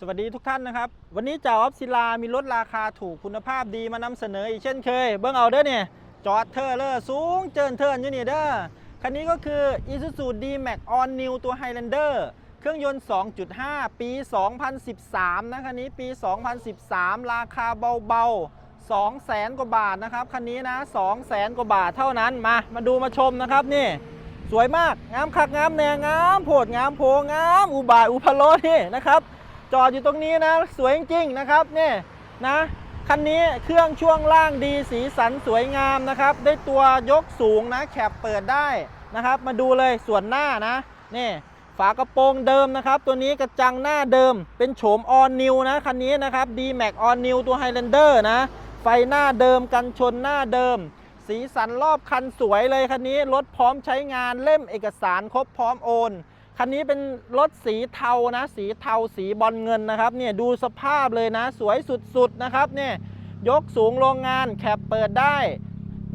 สวัสดีทุกท่านนะครับ วันนี้จ่าออฟศิลา มีรถราคาถูกคุณภาพดีมานำเสนออีกเช่นเคย เบิ้งเอาเด้อเนี่ย จอดเทอร์เลอร์สูงเจินเทินอยู่นี่เด้อ คันนี้ก็คือ Isuzu D-Max All New ตัว Highlander เครื่องยนต์ 2.5 ปี 2013 นะคันนี้ปี 2013 ราคาเบาๆ2แสนกว่าบาทนะครับ คันนี้นะ2แสนกว่าบาทเท่านั้น มา มาดูมาชมนะครับนี่สวยมาก งามคักงามแนงงามโพดงามโพงาม อุบายอุพโลนี่นะครับ จอดอยู่ตรงนี้นะ สวยจริงๆนะครับเนี่ยนะคันนี้เครื่องช่วงล่างดีสีสันสวยงามนะครับ ได้ตัวยกสูงนะแคปเปิดได้นะครับ มาดูเลยส่วนหน้านะนี่ฝากระโปรงเดิมนะครับ ตัวนี้กระจังหน้าเดิม เป็นโฉมออนนิวนะคันนี้นะครับ D-Max All New ตัว Highlander นะ ไฟหน้าเดิมกันชนหน้าเดิม สีสันรอบคันสวยเลยคันนี้รถพร้อมใช้งานเล่มเอกสารครบพร้อมโอน คันนี้เป็นรถสีเทานะ สีเทาสีบอลเงินนะครับเนี่ยดูสภาพเลยนะ สวยสุดๆนะครับเนี่ยยกสูงโรงงานแคปเปิดได้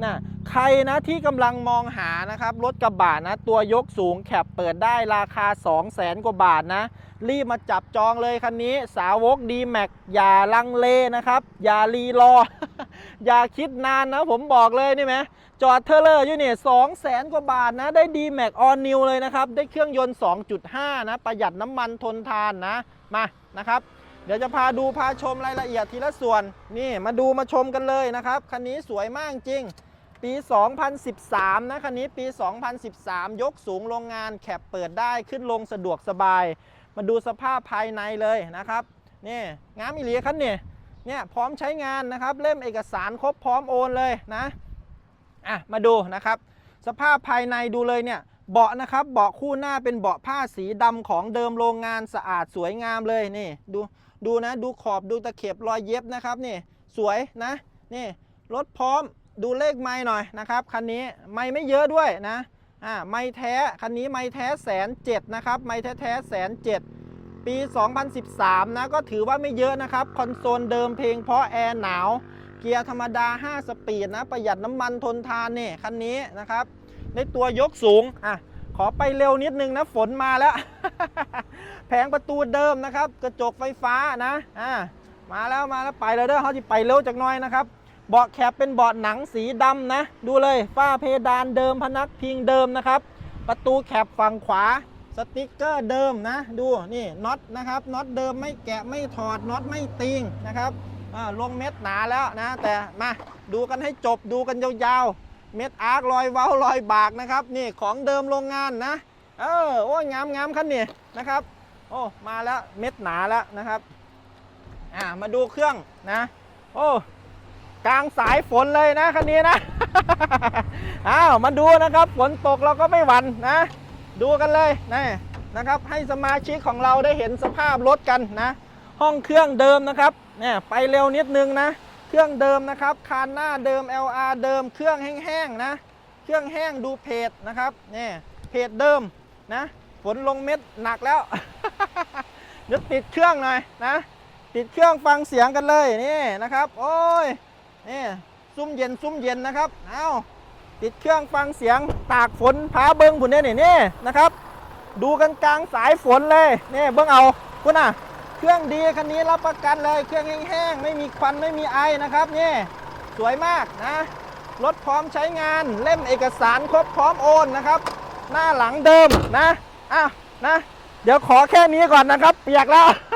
นะใครนะที่กำลังมองหานะครับรถกระบะนะ ตัวยกสูงแคปเปิดได้ราคา 2 0 0แสนกว่าบาทนะ รีบมาจับจองเลยคันนี้สาวก d m a x อย่าลังเลนะครับ อย่ารีรอ อย่าคิดนานนะผมบอกเลยนี่ไหมจอดเทอร์เลอร์อยู่เนี่ยสองแสนกว่าบาทนะ ได้ d m a x All New เลยนะครับ ได้เครื่องยนต์ 2.5 นะ ประหยัดน้ำมันทนทานนะ มานะครับ เดี๋ยวจะพาดูพาชมรายละเอียดทีละส่วน นี่มาดูมาชมกันเลยนะครับ คันนี้สวยมากจริง ปี 2013 นะ คันนี้ปี 2013 ยกสูงโรงงานแคปเปิดได้ขึ้นลงสะดวกสบาย มาดูสภาพภายในเลยนะครับ นี่งามอีหลีคันเนี่ย เนี่ยพร้อมใช้งานนะครับ เล่มเอกสารครบพร้อมโอนเลยนะอะมาดูนะครับ สภาพภายในดูเลยเนี่ยเบาะนะครับเบาะคู่หน้าเป็นเบาะผ้าสีดำของเดิมโรงงานสะอาดสวยงามเลยนี่ดูดูนะดูขอบดูตะเข็บรอยเย็บนะครับนี่สวยนะนี่รถพร้อมดูเลขไม้หน่อยนะครับคันนี้ไม้ไม่เยอะด้วยนะอ่าไม้แท้คันนี้ไม้แท้แสนเจ็ดนะครับไม้แท้แท้แสนเจ็ด ปี 2013 นะ ก็ถือว่าไม่เยอะนะครับ คอนโซลเดิมเพลงเพราะแอร์หนาว เกียร์ธรรมดา 5 สปีดนะ ประหยัดน้ำมันทนทานนี่คันนี้นะครับ ในตัวยกสูง อะ ขอไปเร็วนิดนึงนะ ฝนมาแล้ว แผงประตูเดิมนะครับ กระจกไฟฟ้านะ อ่า มาแล้วมาแล้วไปเลยเด้อเขาจะไปเร็วจากน้อยนะครับ เบาะแคปเป็นเบาะหนังสีดำนะ ดูเลยฝ้าเพดานเดิมพนักพิงเดิมนะครับ ประตูแคปฝั่งขวา สติกเกอร์เดิมนะ ดูนี่น็อตนะครับน็อตเดิมไม่แกะไม่ถอดน็อตไม่ติงนะครับลงเม็ดหนาแล้วนะ แต่มาดูกันให้จบดูกันยาวๆ เม็ดอาร์ครอยเว้ารอยบากนะครับ นี่ของเดิมโรงงานนะ เออโอ้ยงามงามคันนี่นะครับ โอ้มาแล้วเม็ดหนาแล้วนะครับอ่ามาดูเครื่องนะ โอ้กลางสายฝนเลยนะคันนี้นะอ้าวมาดูนะครับ ฝนตกเราก็ไม่หวั่นนะ ดูกันเลยนะนะครับ ให้สมาชิกของเราได้เห็นสภาพรถกันนะ ห้องเครื่องเดิมนะครับเนี่ยไปเร็วนิดนึงนะ เครื่องเดิมนะครับ คานหน้าเดิม LR เดิม เครื่องแห้งๆนะ เครื่องแห้งดูเพจนะครับนี่เพจเดิมนะ ฝนลงเม็ดหนักแล้วเดี๋ยวติดเครื่องหน่อยนะ ติดเครื่องฟังเสียงกันเลยนี่นะครับ โอ้ยนี่ซุ้มเย็นซุ้มเย็นนะครับ เอา ติดเครื่องฟังเสียงตากฝนพาเบิ้งผุนเนี่ยนี่นะครับ ดูกันกลางสายฝนเลยนี่เบิ้งเอาคุณอะ เครื่องดีคันนี้รับประกันเลยเครื่องแห้งๆไม่มีควันไม่มีไอนะครับนี่สวยมากนะรถพร้อมใช้งานเล่มเอกสารครบพร้อมโอนนะครับ หน้าหลังเดิมนะอ้าวนะ เดี๋ยวขอแค่นี้ก่อนนะครับ เปียกแล้ว